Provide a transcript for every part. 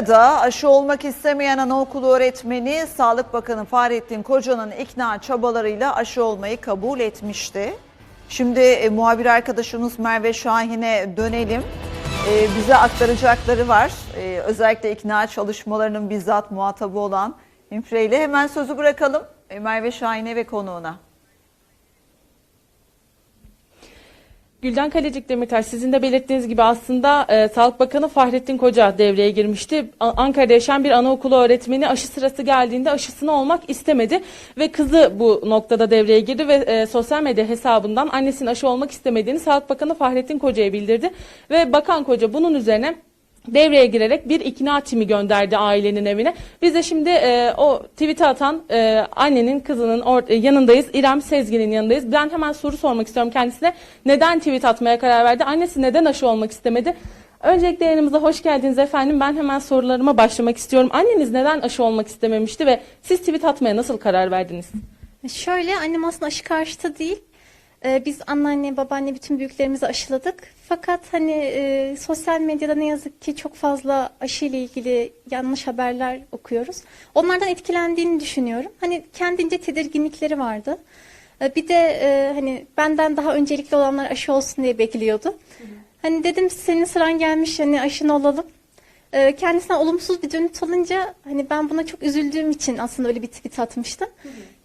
Ankara'da aşı olmak istemeyen anaokulu öğretmeni Sağlık Bakanı Fahrettin Koca'nın ikna çabalarıyla aşı olmayı kabul etmişti. Şimdi e, muhabir arkadaşımız Merve Şahin'e dönelim. E, bize aktaracakları var. E, özellikle ikna çalışmalarının bizzat muhatabı olan İmre ile hemen sözü bırakalım e, Merve Şahin'e ve konuğuna. Gülden Kalecik Demirtaş sizin de belirttiğiniz gibi aslında e, Sağlık Bakanı Fahrettin Koca devreye girmişti. A- Ankara'da yaşayan bir anaokulu öğretmeni aşı sırası geldiğinde aşısını olmak istemedi ve kızı bu noktada devreye girdi ve e, sosyal medya hesabından annesinin aşı olmak istemediğini Sağlık Bakanı Fahrettin Koca'ya bildirdi ve Bakan Koca bunun üzerine devreye girerek bir ikna timi gönderdi ailenin evine. Biz de şimdi e, o tweet'i atan e, annenin kızının or- e, yanındayız. İrem Sezgin'in yanındayız. Ben hemen soru sormak istiyorum kendisine. Neden tweet atmaya karar verdi? Annesi neden aşı olmak istemedi? Öncelikle yayınımıza hoş geldiniz efendim. Ben hemen sorularıma başlamak istiyorum. Anneniz neden aşı olmak istememişti ve siz tweet atmaya nasıl karar verdiniz? Şöyle annem aslında aşı karşıtı değil. Ee, biz anneanne, babaanne bütün büyüklerimizi aşıladık. Fakat hani e, sosyal medyada ne yazık ki çok fazla aşı ile ilgili yanlış haberler okuyoruz. Onlardan etkilendiğini düşünüyorum. Hani kendince tedirginlikleri vardı. Ee, bir de e, hani benden daha öncelikli olanlar aşı olsun diye bekliyordu. Hani dedim senin sıran gelmiş hani aşını olalım. Ee, kendisinden olumsuz bir dönüt alınca hani ben buna çok üzüldüğüm için aslında öyle bir tweet atmıştım.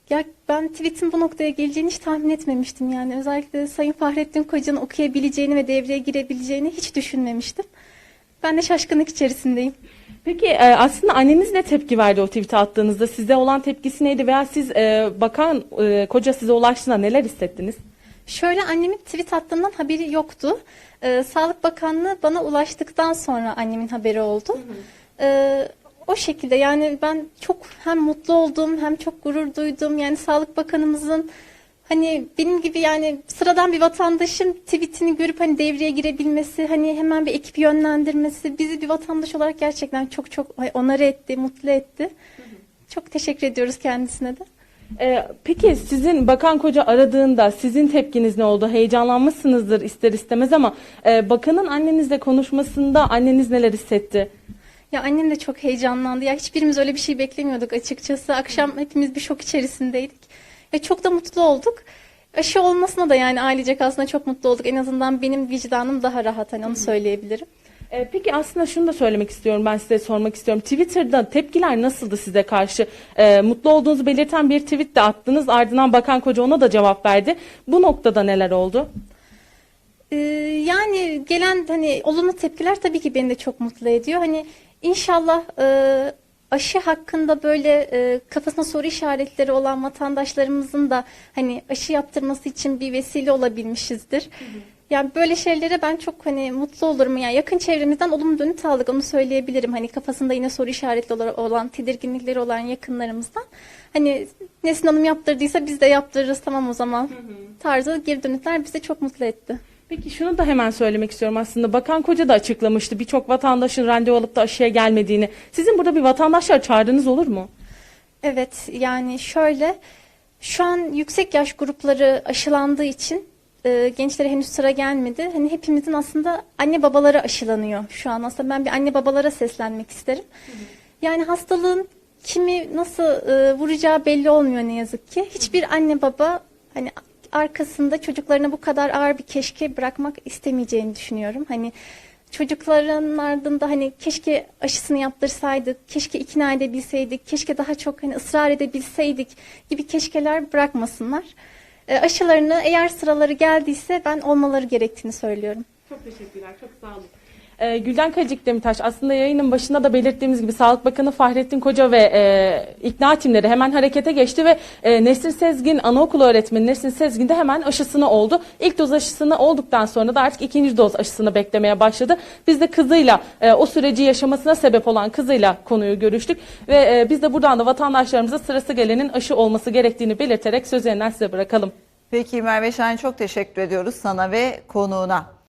Ya ben tweetin bu noktaya geleceğini hiç tahmin etmemiştim yani. Özellikle Sayın Fahrettin Koca'nın okuyabileceğini ve devreye girebileceğini hiç düşünmemiştim. Ben de şaşkınlık içerisindeyim. Peki e, aslında anneniz ne tepki verdi o tweet'i attığınızda? Size olan tepkisi neydi veya siz e, bakan e, koca size ulaştığında neler hissettiniz? Şöyle annemin tweet attığından haberi yoktu. Sağlık Bakanlığı bana ulaştıktan sonra annemin haberi oldu. Ee, o şekilde yani ben çok hem mutlu oldum hem çok gurur duydum. Yani Sağlık Bakanımızın hani benim gibi yani sıradan bir vatandaşın tweetini görüp hani devreye girebilmesi, hani hemen bir ekip yönlendirmesi bizi bir vatandaş olarak gerçekten çok çok onarı etti, mutlu etti. Çok teşekkür ediyoruz kendisine de. Ee, peki sizin bakan koca aradığında sizin tepkiniz ne oldu? Heyecanlanmışsınızdır ister istemez ama e, bakanın annenizle konuşmasında anneniz neler hissetti? Ya annem de çok heyecanlandı. Ya hiçbirimiz öyle bir şey beklemiyorduk açıkçası. Akşam hepimiz bir şok içerisindeydik. Ya çok da mutlu olduk. Aşı olmasına da yani ailecek aslında çok mutlu olduk. En azından benim vicdanım daha rahat hani onu söyleyebilirim. Ee, peki aslında şunu da söylemek istiyorum ben size sormak istiyorum. Twitter'da tepkiler nasıldı size karşı? Ee, mutlu olduğunuzu belirten bir tweet de attınız ardından bakan koca ona da cevap verdi. Bu noktada neler oldu? Ee, yani gelen hani olumlu tepkiler tabii ki beni de çok mutlu ediyor. Hani inşallah e, aşı hakkında böyle e, kafasına soru işaretleri olan vatandaşlarımızın da hani aşı yaptırması için bir vesile olabilmişizdir. Yani böyle şeylere ben çok hani mutlu olurum. Yani yakın çevremizden olumlu dönüt aldık onu söyleyebilirim. Hani kafasında yine soru işaretli ola- olan, tedirginlikleri olan yakınlarımızdan. Hani Nesin Hanım yaptırdıysa biz de yaptırırız tamam o zaman tarzı geri dönütler bizi çok mutlu etti. Peki şunu da hemen söylemek istiyorum aslında. Bakan Koca da açıklamıştı birçok vatandaşın randevu alıp da aşıya gelmediğini. Sizin burada bir vatandaşlar çağrınız olur mu? Evet yani şöyle şu an yüksek yaş grupları aşılandığı için e, gençlere henüz sıra gelmedi. Hani hepimizin aslında anne babaları aşılanıyor şu an. Aslında ben bir anne babalara seslenmek isterim. Yani hastalığın kimi nasıl e, vuracağı belli olmuyor ne yazık ki. Hiçbir anne baba hani arkasında çocuklarına bu kadar ağır bir keşke bırakmak istemeyeceğini düşünüyorum. Hani çocukların ardında hani keşke aşısını yaptırsaydık, keşke ikna edebilseydik, keşke daha çok hani ısrar edebilseydik gibi keşkeler bırakmasınlar. E, aşılarını eğer sıraları geldiyse ben olmaları gerektiğini söylüyorum. Çok teşekkürler, çok sağ olun. Ee, Gülden Kacık Demirtaş aslında yayının başında da belirttiğimiz gibi Sağlık Bakanı Fahrettin Koca ve e, ikna timleri hemen harekete geçti ve e, Nesrin Sezgin anaokulu öğretmeni Nesrin Sezgin de hemen aşısını oldu. İlk doz aşısını olduktan sonra da artık ikinci doz aşısını beklemeye başladı. Biz de kızıyla e, o süreci yaşamasına sebep olan kızıyla konuyu görüştük ve e, biz de buradan da vatandaşlarımıza sırası gelenin aşı olması gerektiğini belirterek söz yeniden size bırakalım. Peki Merve Şahin çok teşekkür ediyoruz sana ve konuğuna.